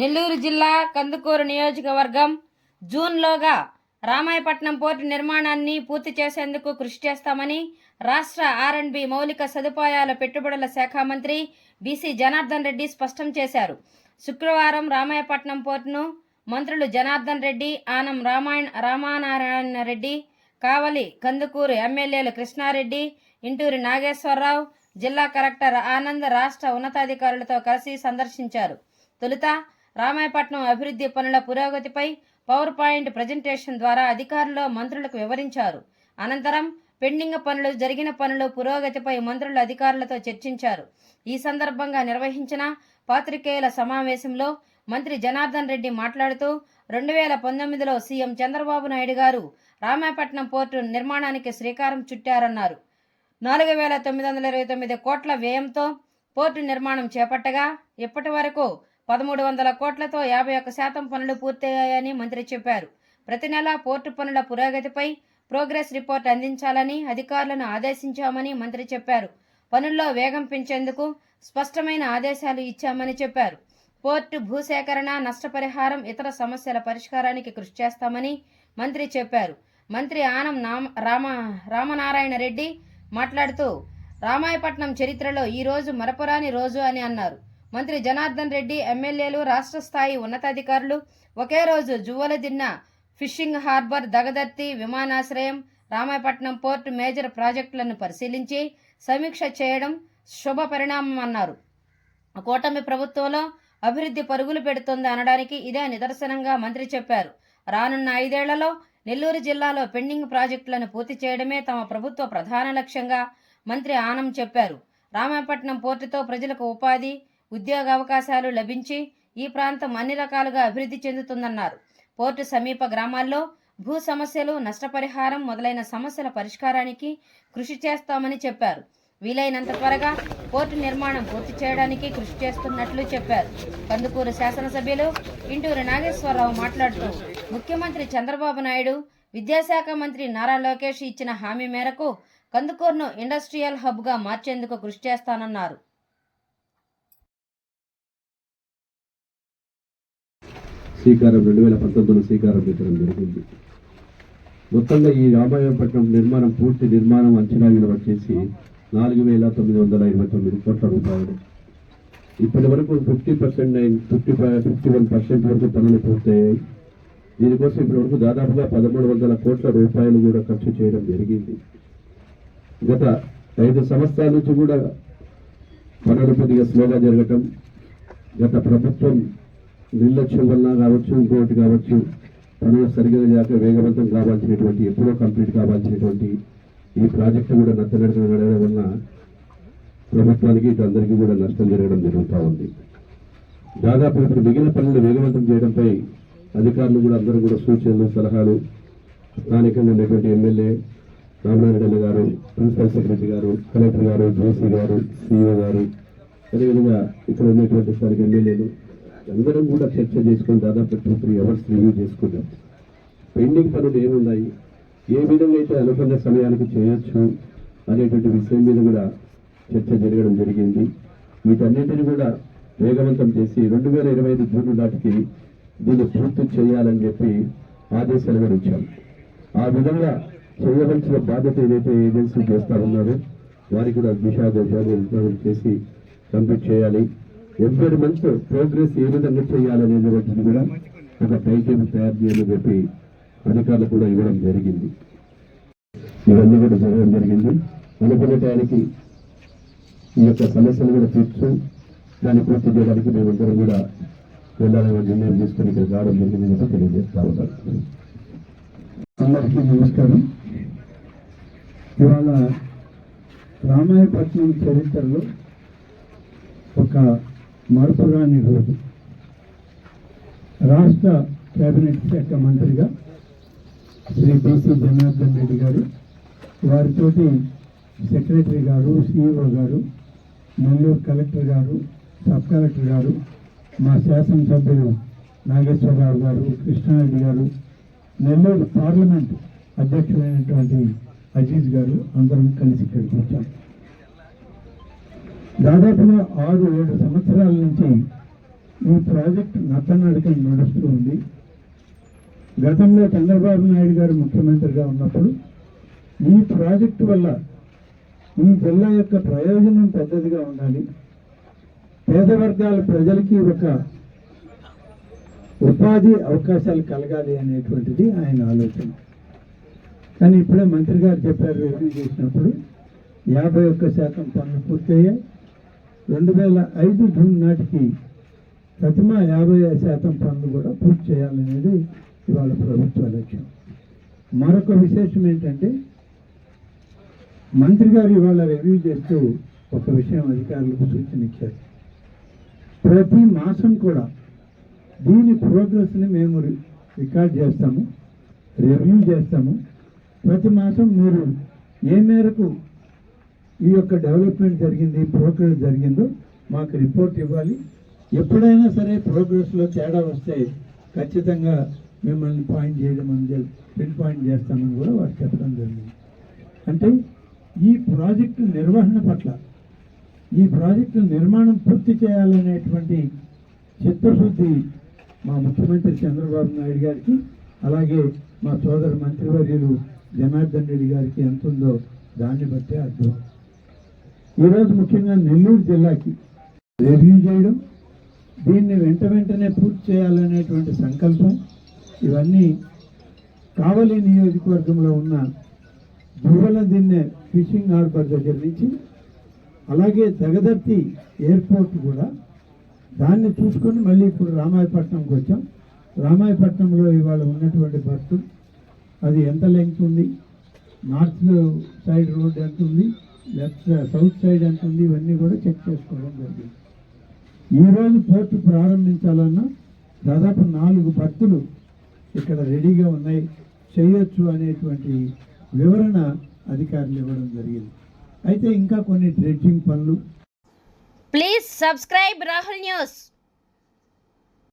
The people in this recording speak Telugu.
నెల్లూరు జిల్లా కందుకూరు నియోజకవర్గం జూన్లోగా రామాయపట్నం పోర్టు నిర్మాణాన్ని పూర్తి చేసేందుకు కృషి చేస్తామని రాష్ట్ర ఆర్ఎండ్బి మౌలిక సదుపాయాల పెట్టుబడుల శాఖ మంత్రి బీసీ జనార్దన్ రెడ్డి స్పష్టం చేశారు. శుక్రవారం రామాయపట్నం పోర్టును మంత్రులు జనార్దన్ రెడ్డి ఆనం రామాయణ రామానారాయణ రెడ్డి కావలి కందుకూరు ఎమ్మెల్యేలు కృష్ణారెడ్డి ఇంటూరి నాగేశ్వరరావు జిల్లా కలెక్టర్ ఆనంద్ రాష్ట్ర ఉన్నతాధికారులతో కలిసి సందర్శించారు. తొలుత రామాయపట్నం అభివృద్ధి పనుల పురోగతిపై పవర్ పాయింట్ ప్రజెంటేషన్ ద్వారా అధికారులు మంత్రులకు వివరించారు. అనంతరం పెండింగ్ పనులు జరిగిన పనులు పురోగతిపై మంత్రులు అధికారులతో చర్చించారు. ఈ సందర్భంగా నిర్వహించిన పాత్రికేయుల సమావేశంలో మంత్రి జనార్దన్ రెడ్డి మాట్లాడుతూ రెండు వేల పంతొమ్మిదిలో సీఎం చంద్రబాబు నాయుడు గారు రామాయపట్నం పోర్టు నిర్మాణానికి శ్రీకారం చుట్టారన్నారు. నాలుగు వేల తొమ్మిది వందల ఇరవై తొమ్మిది కోట్ల వ్యయంతో పోర్టు నిర్మాణం చేపట్టగా ఇప్పటి వరకు పదమూడు వందల కోట్లతో యాభై ఒక్క శాతం పనులు పూర్తయ్యాయని మంత్రి చెప్పారు. ప్రతి నెలా పోర్టు పనుల పురోగతిపై ప్రోగ్రెస్ రిపోర్ట్ అందించాలని అధికారులను ఆదేశించామని మంత్రి చెప్పారు. పనుల్లో వేగం పెంచేందుకు స్పష్టమైన ఆదేశాలు ఇచ్చామని చెప్పారు. పోర్టు భూసేకరణ నష్టపరిహారం ఇతర సమస్యల పరిష్కారానికి కృషి చేస్తామని మంత్రి చెప్పారు. మంత్రి ఆనం నామ రామ రామనారాయణ రెడ్డి మాట్లాడుతూ రామాయపట్నం చరిత్రలో ఈ రోజు మరపురాని రోజు అని అన్నారు. మంత్రి జనార్దన్ రెడ్డి ఎమ్మెల్యేలు రాష్ట్ర స్థాయి ఉన్నతాధికారులు ఒకే రోజు జువ్వలదిన్న ఫిషింగ్ హార్బర్ దగదర్తి విమానాశ్రయం రామాయపట్నం పోర్టు మేజర్ ప్రాజెక్టులను పరిశీలించి సమీక్ష చేయడం శుభ పరిణామం అన్నారు కూటమి ప్రభుత్వంలో అభివృద్ధి పరుగులు పెడుతోంది అనడానికి ఇదే నిదర్శనంగా మంత్రి చెప్పారు. రానున్న ఐదేళ్ళలో నెల్లూరు జిల్లాలో పెండింగ్ ప్రాజెక్టులను పూర్తి చేయడమే తమ ప్రభుత్వ ప్రధాన లక్ష్యంగా మంత్రి ఆనం చెప్పారు. రామాయపట్నం పోర్టుతో ప్రజలకు ఉపాధి ఉద్యోగ అవకాశాలు లభించి ఈ ప్రాంతం అన్ని రకాలుగా అభివృద్ధి చెందుతుందన్నారు. పోర్టు సమీప గ్రామాల్లో భూ సమస్యలు నష్టపరిహారం మొదలైన సమస్యల పరిష్కారానికి కృషి చేస్తామని చెప్పారు. వీలైనంత త్వరగా పోర్టు నిర్మాణం పూర్తి చేయడానికి కృషి చేస్తున్నట్లు చెప్పారు. కందుకూరు శాసనసభ్యులు ఇంటూరు నాగేశ్వరరావు మాట్లాడుతూ ముఖ్యమంత్రి చంద్రబాబు నాయుడు విద్యాశాఖ మంత్రి నారా లోకేష్ ఇచ్చిన హామీ మేరకు కందుకూరును ఇండస్ట్రియల్ హబ్గా మార్చేందుకు కృషి చేస్తానన్నారు. శ్రీకారం రెండు వేల పంతొమ్మిదిలో శ్రీకారం పెట్టడం జరిగింది. మొత్తంగా ఈ రామాయణపట్నం నిర్మాణం పూర్తి నిర్మాణం అంచనా విలువ వచ్చేసి నాలుగు వేల తొమ్మిది వందల ఇరవై తొమ్మిది కోట్ల రూపాయలు. ఇప్పటి వరకు fifty percent nine fifty fifty one percent వరకు పనులు పూర్తయ్యాయి. దీనికోసం ఇప్పటి వరకు దాదాపుగా పదమూడు వందల కోట్ల రూపాయలు కూడా ఖర్చు చేయడం జరిగింది. గత ఐదు సంవత్సరాల నుంచి కూడా పనులు కొద్దిగా స్లోగా జరగటం గత ప్రభుత్వం నిర్లక్ష్యం వల్ల కావచ్చు ఇంకోటి కావచ్చు పనులు సరిగ్గా లేక వేగవంతం కావాల్సినటువంటి ఎప్పుడో కంప్లీట్ కావాల్సినటువంటి ఈ ప్రాజెక్టు కూడా నత్తనడకన నడవడం వల్ల ప్రభుత్వానికి ఇటు అందరికీ కూడా నష్టం జరగడం జరుగుతూ ఉంది. దాదాపు ఇప్పుడు మిగిలిన పనులు వేగవంతం చేయడంపై అధికారులు కూడా అందరూ కూడా సూచనలు సలహాలు స్థానికంగా ఉండేటువంటి ఎమ్మెల్యే రామనారాయణ గారు ప్రిన్సిపల్ సెక్రటరీ గారు కలెక్టర్ గారు జోసీ గారు సిఇఓ గారు అదేవిధంగా ఇక్కడ ఉన్నటువంటి స్థానిక ఎమ్మెల్యేలు అందరం కూడా చర్చ చేసుకొని దాదాపు టూ త్రీ అవర్స్ రివ్యూ చేసుకున్నాం. పెండింగ్ పనులు ఏమున్నాయి? ఏ విధంగా అయితే అనుకున్న సమయానికి చేయొచ్చు అనేటువంటి విషయం మీద కూడా చర్చ జరగడం జరిగింది. వీటన్నిటిని కూడా వేగవంతం చేసి రెండు వేల ఇరవై ఐదు జూన్ నాటికి దీన్ని పూర్తి చేయాలని చెప్పి ఆదేశాలు కూడా ఇచ్చాం. ఆ విధంగా చేయవలసిన బాధ్యత ఏదైతే ఏజెన్సీ చేస్తా ఉన్నారో వారికి కూడా దిశాదోషాలు చేసి కంప్లీట్ చేయాలి. ఎవ్రీ మంత్ ప్రోగ్రెస్ ఏ విధంగా చేయాలనేది వాటిని కూడా ఒక టైటిల్ తయారు చేయాలని చెప్పి అధికారులు కూడా ఇవ్వడం జరిగింది. ఇవన్నీ కూడా జరగడం జరిగింది. అనుకున్న టయానికి ఈ యొక్క సమస్యలు కూడా తీర్చు దాన్ని పూర్తి చేయడానికి మేమందరం కూడా వెళ్ళాలని నిర్ణయం తీసుకుని ఇక్కడ రావడం జరిగిందని చెప్పి తెలియజేస్తా ఉన్నారు అందరికీ నమస్కారం. ఇవాళ రామాయపట్నం చరిత్రలో ఒక మరపురాని రోజు. రాష్ట్ర కేబినెట్ శాఖ మంత్రిగా శ్రీ బీసీ జనార్దన్ రెడ్డి గారు వారితోటి సెక్రటరీ గారు సిఇఓ గారు నెల్లూరు కలెక్టర్ గారు సబ్ కలెక్టర్ గారు మా శాసనసభ్యులు నాగేశ్వరరావు గారు కృష్ణారెడ్డి గారు నెల్లూరు పార్లమెంట్ అధ్యక్షుడైనటువంటి అజీజ్ గారు అందరం కలిసి ఇక్కడికి వచ్చాం. దాదాపుగా ఆరు ఏడు సంవత్సరాల నుంచి ఈ ప్రాజెక్ట్ నత్తనడకం నడుస్తూ ఉంది. గతంలో చంద్రబాబు నాయుడు గారు ముఖ్యమంత్రిగా ఉన్నప్పుడు ఈ ప్రాజెక్టు వల్ల ఈ జిల్లా యొక్క ప్రయోజనం పెద్దదిగా ఉండాలి. పేద వర్గాల ప్రజలకి ఒక ఉపాధి అవకాశాలు కలగాలి అనేటువంటిది ఆయన ఆలోచన. కానీ ఇప్పుడే మంత్రి గారు చెప్పారు రివ్యూ చేసినప్పుడు యాభై ఒక్క శాతం పనులు పూర్తయ్యాయి. రెండు వేల ఐదు జూన్ నాటికి ప్రతిమ యాభై శాతం పనులు కూడా పూర్తి చేయాలనేది ఇవాళ ప్రభుత్వ లక్ష్యం. మరొక విశేషం ఏంటంటే మంత్రి గారు ఇవాళ రివ్యూ చేస్తూ ఒక విషయం అధికారులకు సూచన ఇచ్చారు. ప్రతి మాసం కూడా దీని ప్రోగ్రెస్ని మేము రికార్డ్ చేస్తాము రివ్యూ చేస్తాము. ప్రతి మాసం మీరు ఏ మేరకు ఈ యొక్క డెవలప్మెంట్ జరిగింది ప్రోగ్రెస్ జరిగిందో మాకు రిపోర్ట్ ఇవ్వాలి. ఎప్పుడైనా సరే ప్రోగ్రెస్లో తేడా వస్తే ఖచ్చితంగా మిమ్మల్ని పాయింట్ చేయడం అని పిన్ పాయింట్ చేస్తామని కూడా వారు చెప్పడం జరిగింది. అంటే ఈ ప్రాజెక్టు నిర్వహణ పట్ల ఈ ప్రాజెక్టు నిర్మాణం పూర్తి చేయాలనేటువంటి చిత్తశుద్ధి మా ముఖ్యమంత్రి చంద్రబాబు నాయుడు గారికి అలాగే మా సోదర మంత్రివర్యులు జనార్దన్ రెడ్డి గారికి ఎంత ఉందో దాన్ని బట్టే అర్థం. ఈరోజు ముఖ్యంగా నెల్లూరు జిల్లాకి రివ్యూ చేయడం దీన్ని వెంట వెంటనే పూర్తి చేయాలనేటువంటి సంకల్పం ఇవన్నీ కావలి నియోజకవర్గంలో ఉన్న దువ్వల దిన్నె ఫిషింగ్ హార్బర్ దగ్గర నుంచి అలాగే దగదర్తి ఎయిర్పోర్ట్ కూడా. దాన్ని చూసుకొని మళ్ళీ ఇప్పుడు రామాయపట్నంకి వచ్చాం. రామాయపట్నంలో ఇవాళ ఉన్నటువంటి బర్త్ అది ఎంత లెంగ్త్ ఉంది? నార్త్ సైడ్ రోడ్ ఎంత ఉంది? లెఫ్ట్ సౌత్ సైడ్ ఎంత ఉంది ఇవన్నీ కూడా చెక్ చేసుకోవడం జరిగింది. ఈరోజు పోర్టు ప్రారంభించాలన్నా దాదాపు నాలుగు భక్తులు ఇక్కడ రెడీగా ఉన్నాయి. చేయొచ్చు అనేటువంటి వివరణ అధికారులు ఇవ్వడం జరిగింది. అయితే ఇంకా కొన్ని డ్రెడ్జింగ్ పనులు. Please subscribe Rahul news